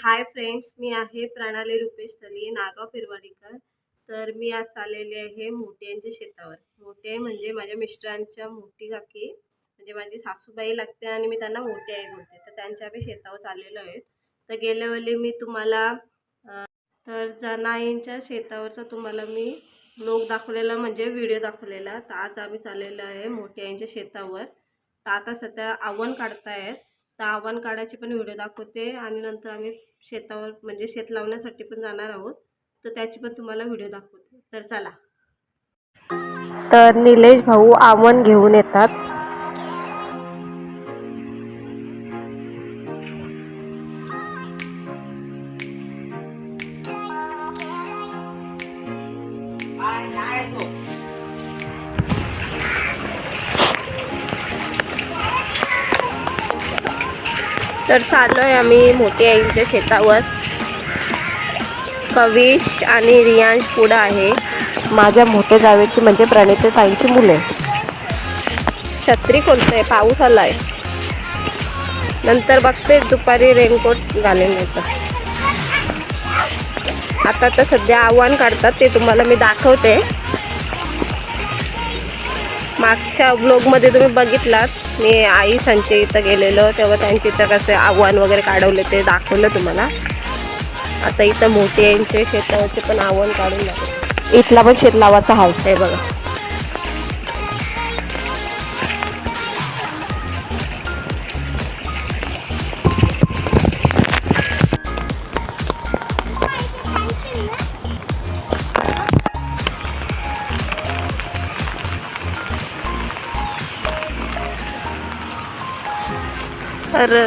Hi friends मी आहे प्रणाली रुपेश तली नागाव पिरवाडीकर. तर मी आज चाललेले आहे मोठ्यांच्या शेतावर. मोठे म्हणजे माझ्या मिस्टरांच्या मोठी काकी म्हणजे माझी सासूबाई लागते आणि मी त्यांना मोठी आई बोलते. तर त्यांच्या आम्ही शेतावर चाललेलो आहे. तर गेल्या वेळी मी तुम्हाला तर जनाईंच्या शेतावरचा तुम्हाला मी लोक दाखवलेला म्हणजे व्हिडिओ दाखवलेला. तर आज आम्ही चाललेलो आहे मोठ्या आईंच्या शेतावर. तर आता सध्या आव्हान काढतायत. तर आव्हान काढायची पण व्हिडिओ दाखवते आणि नंतर आम्ही शेतावर म्हणजे शेत लावण्यासाठी पण जाणार आहोत. तर त्याची पण तुम्हाला व्हिडिओ दाखवते. तर चला. तर निलेश भाऊ आव्हान घेऊन येतात. आम्ही मोठ्या आईंच्या शेतावर कविश आणि रियांश पुढं आहे. माझ्या मोठ्या जावेची म्हणजे प्रणिता ताईंची मुले. छत्री खोलतंय पाऊस आलाय. नंतर बघते दुपारी रेनकोट घालेल नाही तर आता तर सध्या आव्हान काढतात ते तुम्हाला मी दाखवते. मागच्या ब्लॉगमध्ये तुम्ही बघितलात. मी आई संचे इथं गेलेलो तेव्हा त्यांचे इथं कसं आव्हान वगैरे काढवले ते दाखवलं तुम्हाला. आता इथं मोठे यांचे शेतावरचे पण आव्हान काढून लागले इथला पण शेत लावायचा हाल आहे बघा. अरे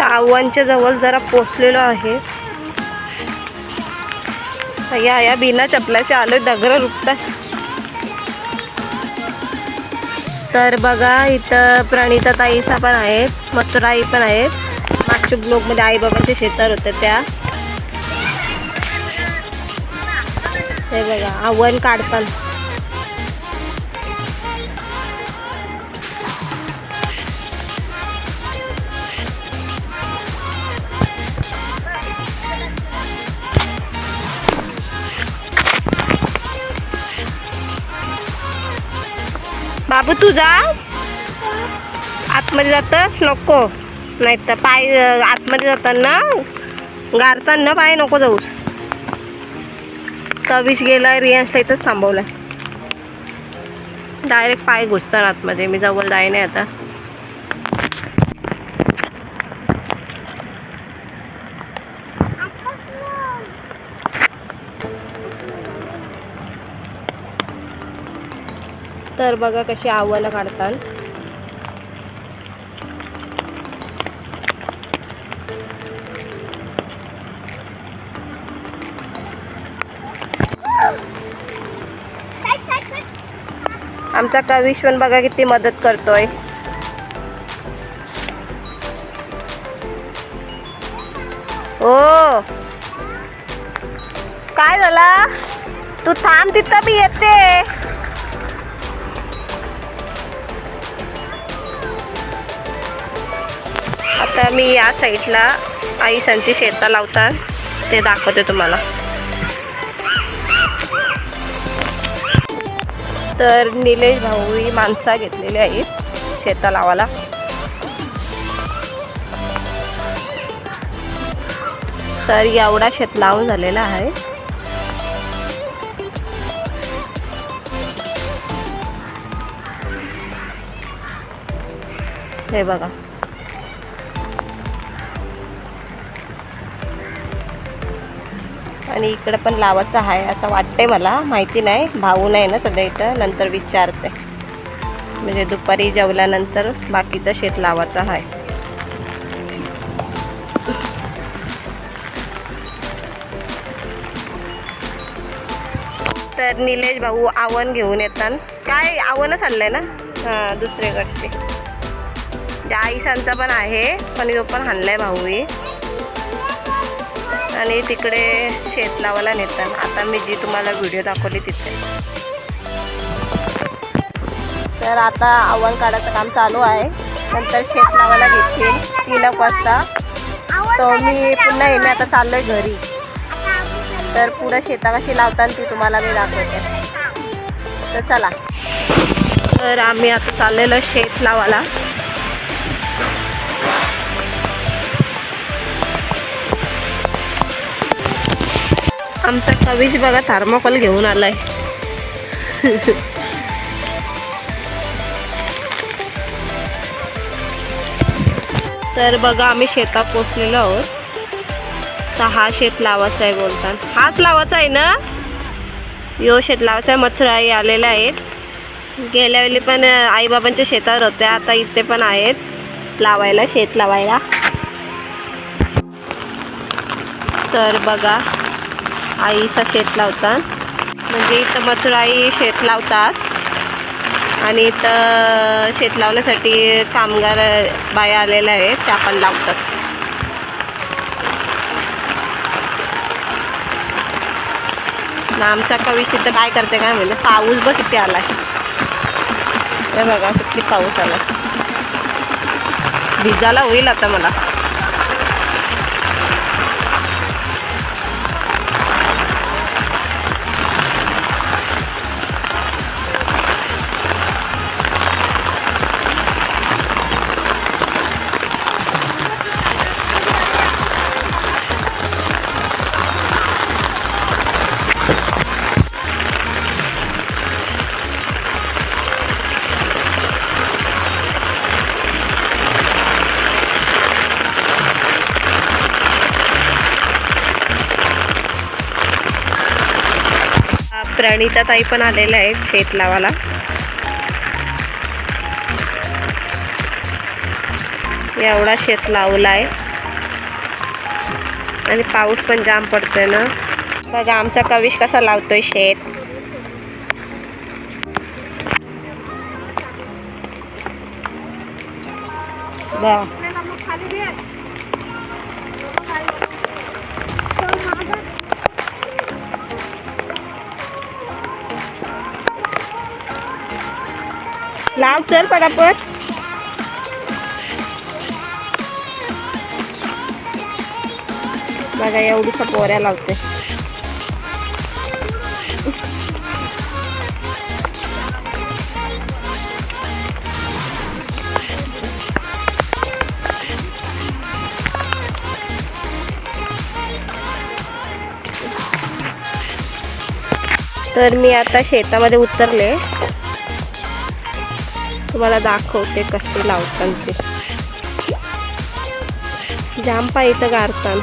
आव्हानच्या जवळ जरा पोचलेलो आहे. या या बिना चपलाशी आलो दगड रुपतात तर बघा इथं प्रणिता ताईसा पण आहेत मथुराई पण आहेत. मागच्या ब्लॉकमध्ये आईबाबांचे शेतार होते त्या. हे बघा आव्हान काढताना बाबू तू जा. आतमध्ये जातस नको. नाही तर पाय आतमध्ये जाताना गारताना पाय नको जाऊस. तवीस गेला रियांशला इथंच थांबवलाय. डायरेक्ट पाय घुसतात आतमध्ये. मी जवळ जाय नाही आता. तर बघा कशी आव्हाला काढतात आमचा कविश पण बघा किती मदत करतोय. ओ. काय झाला? तू थांब तिथं बी येते. आता मी या साईडला आई संची शेता लावतात ते दाखवते तुम्हाला. तर निलेश भाऊ ही माणसं घेतलेली आहेत शेता लावायला. तर एवढा शेत लावून झालेला आहे. हे बघा. आणि इकडं पण लावायचं आहे असं वाटतंय मला. माहिती नाही. भाऊ नाही ना सध्या इथं. नंतर विचारते. म्हणजे दुपारी जेवल्यानंतर बाकीचं शेत लावायचं आहे. तर निलेश भाऊ आवण घेऊन येतात. काय? आवणच आणलंय ना? हां दुसरीकडचे. त्या पण आहे पण तो पण हाणलाय भाऊही. आणि तिकडे शेत लावायला नेतात. आता मी जी तुम्हाला व्हिडिओ दाखवली तिथे. तर आता आव्हान काढायचं काम चालू आहे. नंतर शेत लावायला घेतील तीन एक वाजता. तर मी पुन्हा येणे आता चाललोय घरी. तर पुढं शेता कशी लावतात ती तुम्हाला मी दाखवते. तर चला. तर आम्ही आता चाललेलो शेत लावायला. आमचा कविश बघा थर्मोकॉल घेऊन आलाय. तर बघा आम्ही शेतात पोचलेलो आहोत. तर हा शेत लावायचा आहे बोलतात. हाच लावायचा आहे ना? यो शेत लावायचा आहे मथुराई आलेल्या आहेत. गेल्या वेळी पण आईबाबांच्या शेतावर होत्या आता इथे पण आहेत. लावायला शेत लावायला. तर बघा आईचा शेत लावतात. म्हणजे इथं मथुराई शेत लावतात. आणि इथं शेत लावण्यासाठी कामगार बाया आलेल्या आहेत त्या पण लावतात. ना आमचा कवीश तिथं काय करते काय म्हणजे पाऊस बघ किती आला. हे बघा किती पाऊस आला. भिजायला होईल आता मला. अनिता ताई पण आलेल्या आहेत शेत लावायला. एवढा शेत लावला आहे आणि पाऊस पण जाम पडतोय ना. बघा आमचा कविश कसा लावतोय शेत. बा लाव चल पटापट. बघा एवढीचा पोऱ्या लावते. तर मी आता शेतामध्ये उतरले. तुम्हाला दाखवते कसे लावतात ते. जांपा इथं गारतात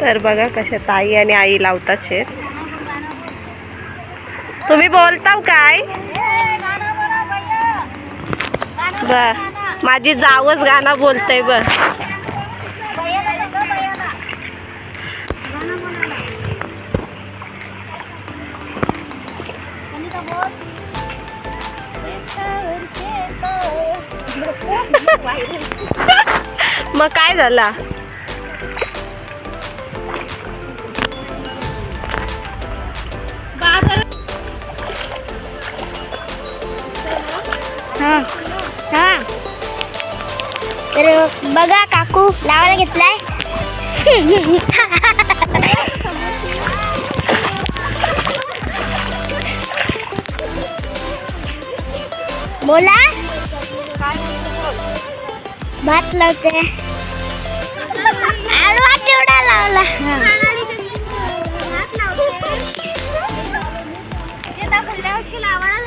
तर बघा कशा ताई आणि आई लावतात शेत तुम्ही बोलताव काय? बर माझी जावच गाणं बोलतय बर मग काय झाला? हा. तर बघा काकू लावायला घेतलाय. बोला. भात लावते. केवढा लावला. लावायला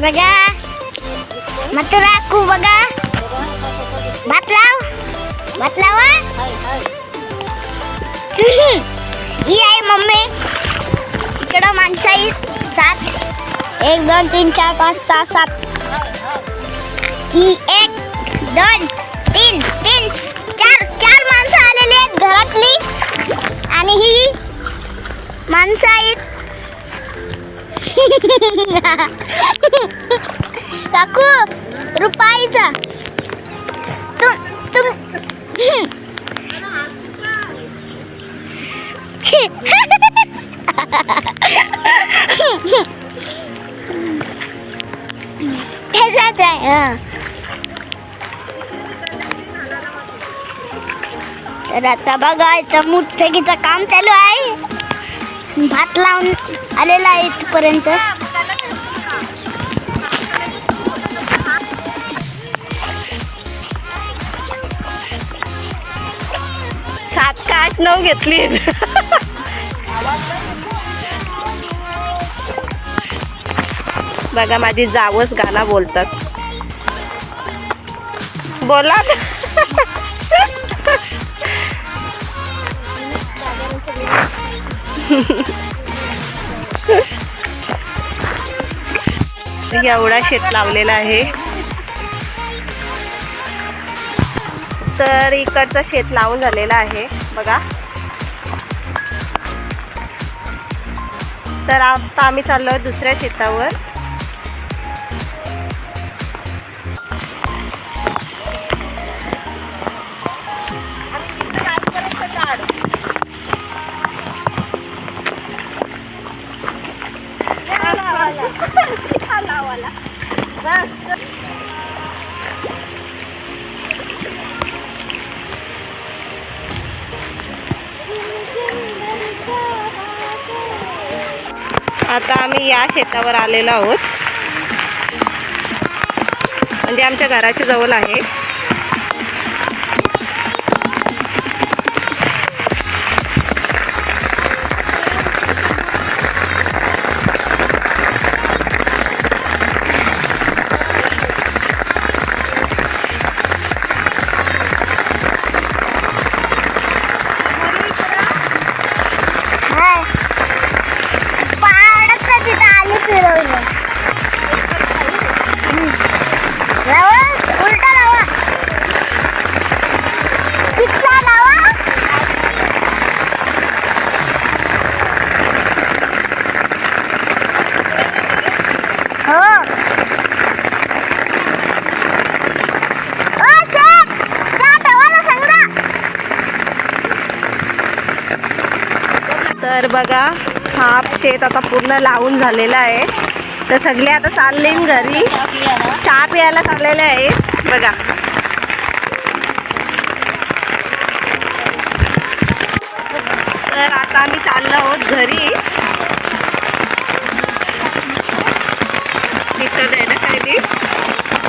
बघा मत राखू बघा भात लाव भात लावा ही आहे मम्मी। इकडं माणसं आहेत सात. एक दोन तीन चार पाच सहा सात. ही एक दोन तीन तीन चार चार माणसं आलेली आहेत घरातली. आणि ही माणसं आहेत. काकू रुपाईचा. तुम तुम. ह्याचाच आहे हां. तर आता बघा इथं मुठफेकीचं काम चालू आहे. भात लावून आलेला आहे इथपर्यंत. सात का आठ नऊ घेतली. बघा माझी जावच गाणं बोलतात. बोला एवढा शेत लावलेला आहे. तर इकडचं शेत लावून झालेलं आहे बघा. तर आता आम्ही चाललो दुसऱ्या शेतावर. या शेतावर आलेलो आहोत. म्हणजे आमच्या घराच्या जवळ आहे. बघा हा शेत आता पूर्ण लावून झालेला आहे. तर सगळे आता चालले घरी. चहा प्यायला चाललेले आहे बघा. तर आता आम्ही चाललो आहोत घरी. दिसत आहे ना काही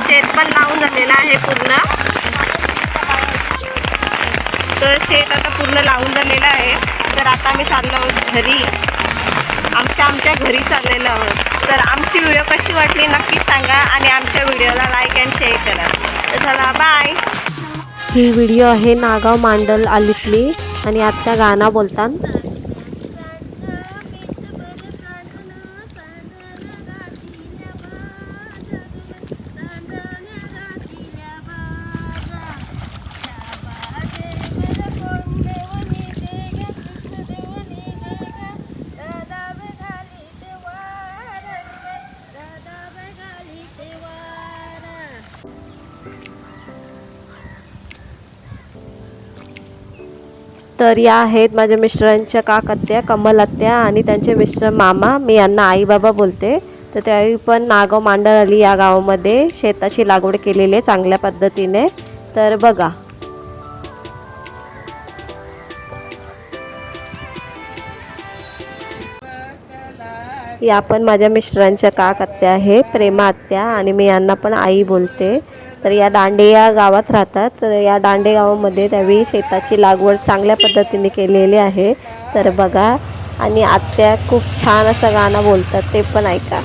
शेत पण लावून झालेलं आहे पूर्ण. तर शेत आता पूर्ण लावून झालेलं आहे. तर आता आम्ही चाललो आहोत घरी. आमच्या आमच्या घरी चाललेलो आहोत. तर आमची व्हिडिओ कशी वाटली नक्की सांगा आणि आमच्या व्हिडिओला लाईक अँड शेअर करा. तर चला बाय ही व्हिडिओ आहे नागाव मांडल आलीतली आणि आत्ता गाणं बोलतात. तर या आहेत माझ्या मिस्टरांच्या काकात्या कमल आत्या आणि त्यांचे मिस्टर मामा. मी यांना आई बाबा बोलते. तर त्यावेळी पण नागाव मांडर आली या गावामध्ये. शेताची लागवड केलेली आहे चांगल्या पद्धतीने. तर बघा या पण माझ्या मिस्टरांच्या काक आत्या आहे प्रेमा आत्या आणि मी यांना पण आई बोलते. तर या दांडे या गावात राहतात. तर या दांडे गावामध्ये त्यावेळी शेताची लागवड चांगल्या पद्धतीने केलेली आहे. तर बघा आणि आत्या खूप छान असं गाणं बोलतात ते पण ऐका.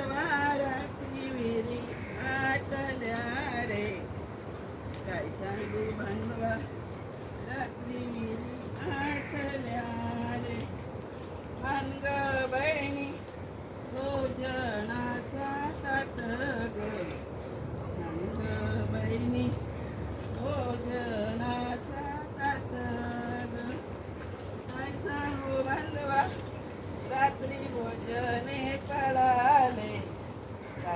सांगू बांधवा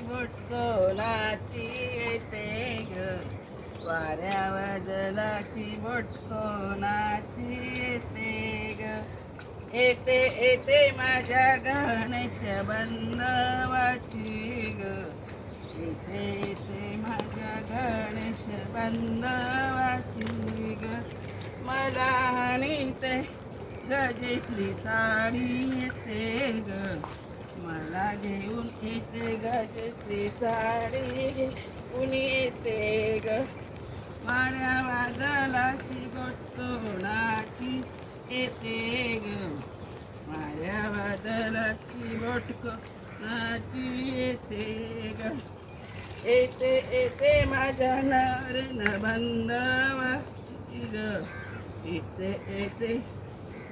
बोटकोनाची येते ग. वाऱ्या बोट कोणाची येते ग. येते येते माझ्या गणेश बंधवाची ग. येते येते माझ्या गणेश बंधवाची ग. मला आणि ते गजेसली साडी येते ग. मला घेऊन येते गजेसली साडी. कुणी येते ग? माझ्या वादलाची बोटकोणाची येते ग. माझ्या वादलाची बोटकोणाची येते ग. येते येते माझ्या नरेन बंधवाची ग. येते येते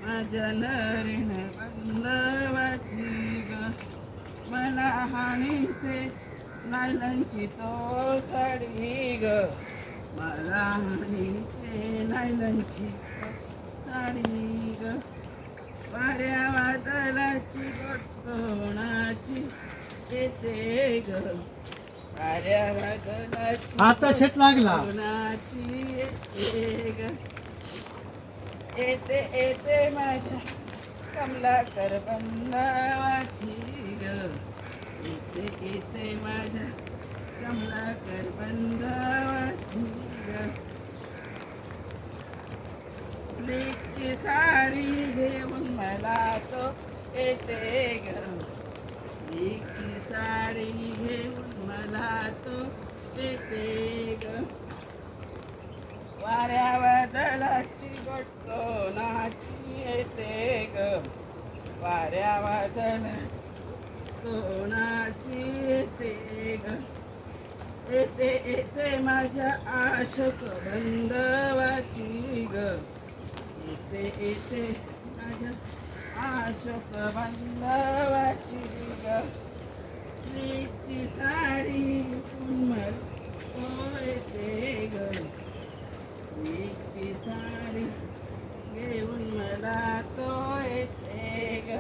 माझ्या नरेन बंधवाची ग. मला हाणीते नायलांची तो साडी ग. मला नायलांची तो साडी ग. वाऱ्या वादलाची कोणाची येते ग. वाऱ्या वादलाची आता शेत लागला. कोणाची येते ग. येते येते माझ्या कमलाकर बंधावाची ग. येते येते माझ्या कमला कर ग. स्लीपची साडी घेऊन मला तो येते ग. स्लीपची साडी घेऊन मला तो येते ग. वाऱ्या बदलाची कोणाची येते ग. वाऱ्या वादळ कोणाची येते ग. येते येते माझ्या आशक बंधवाची ग. येते येते माझ्या आशक बंधवाची ग. साडी सुमल तो येते ग. मीठी साडी घेऊन मला तो येते ग.